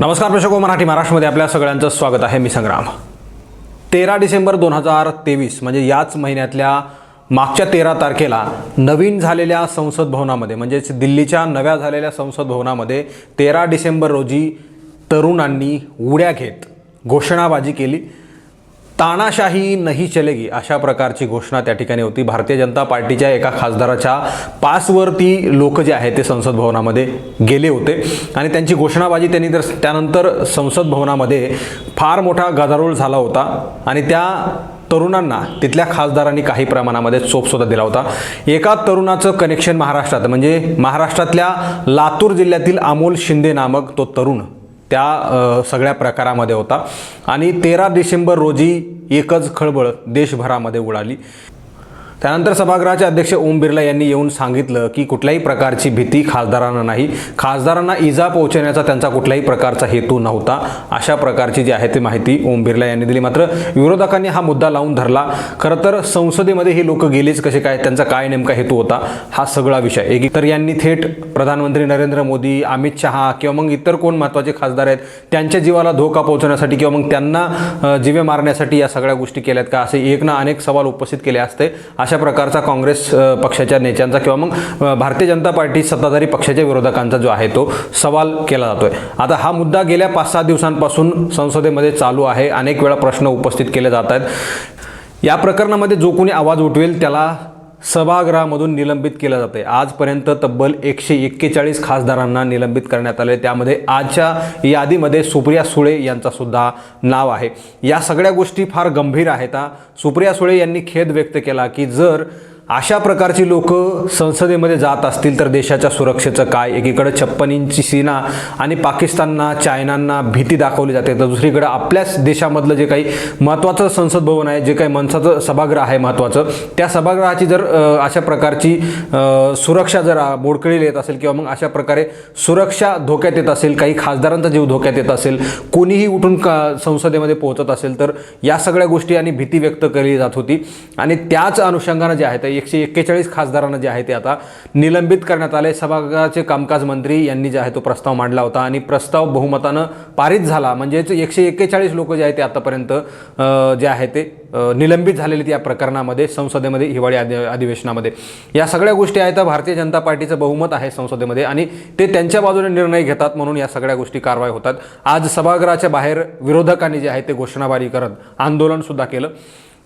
नमस्कार प्रेक्षको हो, मराठी महाराष्ट्रमध्ये आपल्या सगळ्यांचं स्वागत आहे. मी संग्राम. तेरा डिसेंबर दोन हजार तेवीस म्हणजे याच महिन्यातल्या मागच्या तेरा तारखेला नवीन झालेल्या संसद भवनामध्ये म्हणजेच दिल्लीच्या नव्या झालेल्या संसद भवनामध्ये तेरा डिसेंबर रोजी तरुणांनी उड्या घेत घोषणाबाजी केली. तानाशाही नाही चलेगी अशा प्रकारची घोषणा त्या ठिकाणी होती. भारतीय जनता पार्टीच्या एका खासदाराच्या पासवरती लोक जे आहेत ते संसद भवनामध्ये गेले होते. आणि त्यांची घोषणाबाजी त्यांनी तर त्यानंतर संसद भवनामध्ये फार मोठा गदारोळ झाला होता. आणि त्या तरुणांना तिथल्या खासदारांनी काही प्रमाणामध्ये चोपसुद्धा दिला होता. एका तरुणाचं कनेक्शन महाराष्ट्रात म्हणजे महाराष्ट्रातल्या लातूर जिल्ह्यातील अमोल शिंदे नामक तो तरुण त्या सगळ्या प्रकारामध्ये होता. आणि तेरा डिसेंबर रोजी एकच खळबळ देशभरामध्ये उडाली. त्यानंतर सभागृहाचे अध्यक्ष ओम बिर्ला यांनी येऊन सांगितलं की कुठल्याही प्रकारची भीती खासदारांना नाही. खासदारांना इजा पोहोचवण्याचा त्यांचा कुठल्याही प्रकारचा हेतू नव्हता. अशा प्रकारची जी आहे ती माहिती ओम बिर्ला यांनी दिली. मात्र विरोधकांनी हा मुद्दा लावून धरला. खरं तर संसदेमध्ये हे लोक गेलेच कसे काय? त्यांचा काय नेमका हेतू होता? हा सगळा विषय. एक तर यांनी थेट प्रधानमंत्री नरेंद्र मोदी अमित शहा किंवा मग इतर कोण महत्त्वाचे खासदार आहेत त्यांच्या जीवाला धोका पोहोचवण्यासाठी किंवा मग त्यांना जीवे जिवे मारण्यासाठी या सगळ्या गोष्टी केल्यात का? असे एक ना अनेक सवाल उपस्थित केले असते. अशा प्रकारचा काँग्रेस पक्षाच्या नेत्यांचा किंवा मग भारतीय जनता पार्टी सत्ताधारी पक्षाच्या विरोधकांचा जो आहे तो सवाल केला जातोय. आता हा मुद्दा गेल्या पाच सहा दिवसांपासून संसदेमध्ये चालू आहे. अनेक वेळा प्रश्न उपस्थित केले जात आहेत. या प्रकरणामध्ये जो कोणी आवाज उठवेल त्याला सभागृहामधून निलंबित केलं जाते आजपर्यंत तब्बल एकशे एक्केचाळीस खासदारांना निलंबित करण्यात आले त्यामध्ये आजच्या यादीमध्ये सुप्रिया सुळे यांचा सुद्धा नाव आहे. या सगळ्या गोष्टी फार गंभीर आहेत सुप्रिया सुळे यांनी खेद व्यक्त केला की जर अशा प्रकारची लोक संसदेमध्ये जात असतील तर देशाच्या सुरक्षेचं काय? एकीकडे छप्पन इंची सीना आणि पाकिस्तानना चायनांना भीती दाखवली जाते. तर दुसरीकडे आपल्याच देशामधलं जे काही महत्त्वाचं संसद भवन आहे जे काही मनसाचं सभागृह आहे महत्त्वाचं त्या सभागृहाची जर अशा प्रकारची सुरक्षा जर मोडकळीला येत असेल किंवा मग अशा प्रकारे सुरक्षा धोक्यात येत असेल काही खासदारांचा जीव धोक्यात येत असेल कोणीही उठून का संसदेमध्ये पोहोचत असेल तर या सगळ्या गोष्टी आणि भीती व्यक्त केली जात होती. आणि त्याच अनुषंगानं जे आहे ते एकशे एक्केचाळीस खासदारांना जे आहे ते आता निलंबित करण्यात आले. सभागृहाचे कामकाज मंत्री यांनी जे आहे तो प्रस्ताव मांडला होता आणि प्रस्ताव बहुमतानं पारित झाला. म्हणजेच एकशे एक्केचाळीस लोक जे आहे ते आतापर्यंत जे आहे ते निलंबित झालेले आहेत या प्रकरणामध्ये संसदेमध्ये हिवाळी अधि अधिवेशनामध्ये. या सगळ्या गोष्टी आहेत भारतीय जनता पार्टीचं बहुमत आहे संसदेमध्ये आणि ते त्यांच्या बाजूने निर्णय घेतात म्हणून या सगळ्या गोष्टी कारवाई होतात. आज सभागृहाच्या बाहेर विरोधकांनी जे आहे ते घोषणाबाजी करत आंदोलनसुद्धा केलं.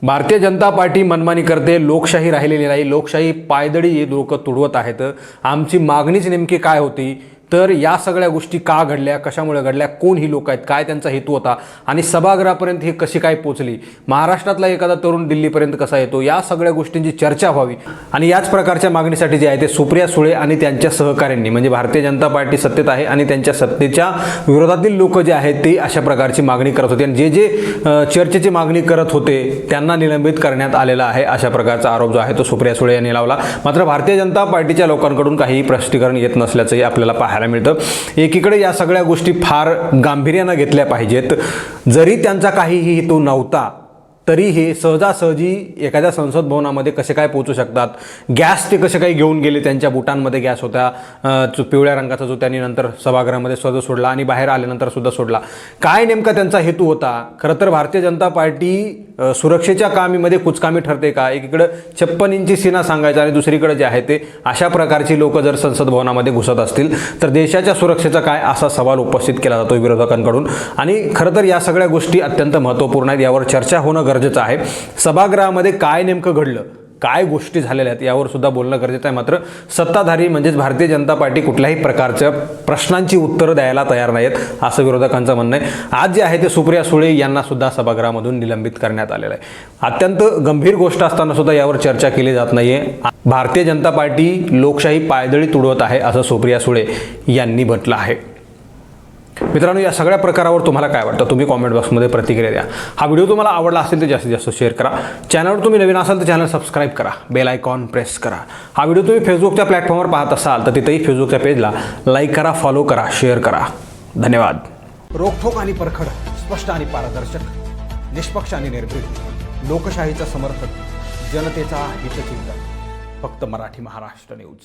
भारतीय जनता पार्टी मनमानी करते लोकशाही राहिलेली नाही लोकशाही पायदळी लोक तुडवत आहेत. आमची मागणीच नेमकी काय होती? तर या सगळ्या गोष्टी का घडल्या कशामुळे घडल्या कोण ही लोक आहेत काय त्यांचा हेतू होता आणि सभागृहापर्यंत ही कशी काय पोचली महाराष्ट्रातला एखादा तरुण दिल्लीपर्यंत कसा येतो या सगळ्या गोष्टींची चर्चा व्हावी. आणि याच प्रकारच्या मागणीसाठी जे आहे ते सुप्रिया सुळे आणि त्यांच्या सहकाऱ्यांनी म्हणजे भारतीय जनता पार्टी सत्तेत आहे आणि त्यांच्या सत्तेच्या विरोधातील लोक जे आहेत ते अशा प्रकारची मागणी करत होते. आणि जे जे चर्चेची मागणी करत होते त्यांना निलंबित करण्यात आलेला आहे अशा प्रकारचा आरोप जो आहे तो सुप्रिया सुळे यांनी लावला. मात्र भारतीय जनता पार्टीच्या लोकांकडून काही स्पष्टीकरण येत नसल्याचंही आपल्याला पाहायला मिळतं. एकीकडे या सगळ्या गोष्टी फार गांभीर्यानं घेतल्या पाहिजेत. जरी त्यांचा काहीही हेतू नव्हता तरी हे सहजासहजी एखाद्या संसद भवनामध्ये कसे काय पोहोचू शकतात? गॅस ते कसे काही घेऊन गेले? त्यांच्या बुटांमध्ये गॅस होत्या पिवळ्या रंगाचा जो त्यांनी नंतर सभागृहामध्ये स्वतः सोडला आणि बाहेर आल्यानंतर सुद्धा सोडला. काय नेमका त्यांचा हेतू होता? खरं तर भारतीय जनता पार्टी सुरक्षेच्या कामीमध्ये कुचकामी ठरते का? एकीकडं छप्पन इंची सीना सांगायचं आणि दुसरीकडे जे आहे ते अशा प्रकारची लोक जर संसद भवनामध्ये घुसत असतील तर देशाच्या सुरक्षेचा काय असा सवाल उपस्थित केला जातो विरोधकांकडून? आणि खरं तर या सगळ्या गोष्टी अत्यंत महत्त्वपूर्ण आहेत. यावर चर्चा होणं गरजेचं आहे. सभागृहामध्ये काय नेमकं घडलं? काय गोष्टी झालेल्या आहेत यावर सुद्धा बोलणं गरजेचं आहे. मात्र सत्ताधारी म्हणजेच भारतीय जनता पार्टी कुठल्याही प्रकारच्या प्रश्नांची उत्तरं द्यायला तयार नाहीत असं विरोधकांचं म्हणणं आहे. आज जे आहे ते सुप्रिया सुळे यांना सुद्धा सभागृहामधून निलंबित करण्यात आलेलं आहे. अत्यंत गंभीर गोष्ट असताना सुद्धा यावर चर्चा केली जात नाहीये. भारतीय जनता पार्टी लोकशाही पायदळी तुडवत आहे असं सुप्रिया सुळे यांनी म्हटलं आहे. मित्रांनो या सगळ्या प्रकारावर तुम्हाला काय वाटतं? तुम्ही कॉमेंट बॉक्समध्ये प्रतिक्रिया द्या. हा व्हिडिओ तुम्हाला आवडला असेल तर जास्तीत जास्त शेअर करा. चॅनलवर तुम्ही नवीन असाल तर चॅनल सबस्क्राईब करा. बेल आयकॉन प्रेस करा. हा व्हिडिओ तुम्ही फेसबुकच्या प्लॅटफॉर्मवर पाहत असाल तर तिथेही फेसबुकच्या पेजला लाईक करा फॉलो करा शेअर करा. धन्यवाद. रोखोक आणि परखड स्पष्ट आणि पारदर्शक निष्पक्ष आणि निर्भीड लोकशाहीचा समर्थक जनतेचा हितचिंतक. फक्त मराठी महाराष्ट्र न्यूज